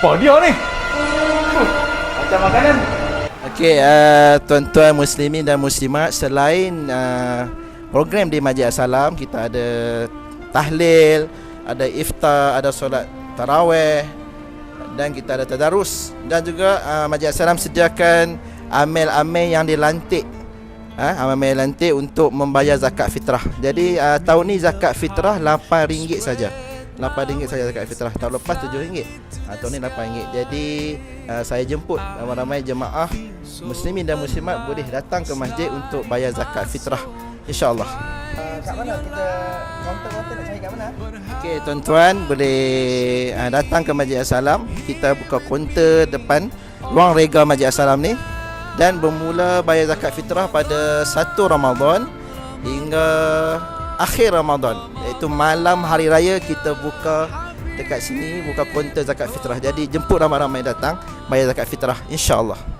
Apa dia ni? Macam makanan. Okey, uh, tuan-tuan muslimin dan muslimat selain uh, program di Masjid Assalam kita ada tahlil, ada iftar, ada solat tarawih dan kita ada tadarus dan juga uh, Masjid Assalam sediakan amil-amil yang dilantik ha, amil lantik untuk membayar zakat fitrah. Jadi uh, tahun ni zakat fitrah RM8 saja. RM8 saja zakat fitrah. Tahun lepas RM7. Ha, tahun ni RM8. Jadi uh, saya jemput ramai-ramai jemaah muslimin dan muslimat boleh datang ke masjid untuk bayar zakat fitrah. InsyaAllah. Uh, kat mana kita kaunter-kaunter nak cari kat mana? Okey tuan-tuan boleh uh, datang ke Masjid Assalam. Kita buka kaunter depan ruang rega Masjid Assalam ni dan bermula bayar zakat fitrah pada 1 Ramadan hingga akhir Ramadan. Iaitu malam hari raya kita buka dekat sini buka kaunter zakat fitrah. Jadi jemput ramai-ramai datang bayar zakat fitrah insya-Allah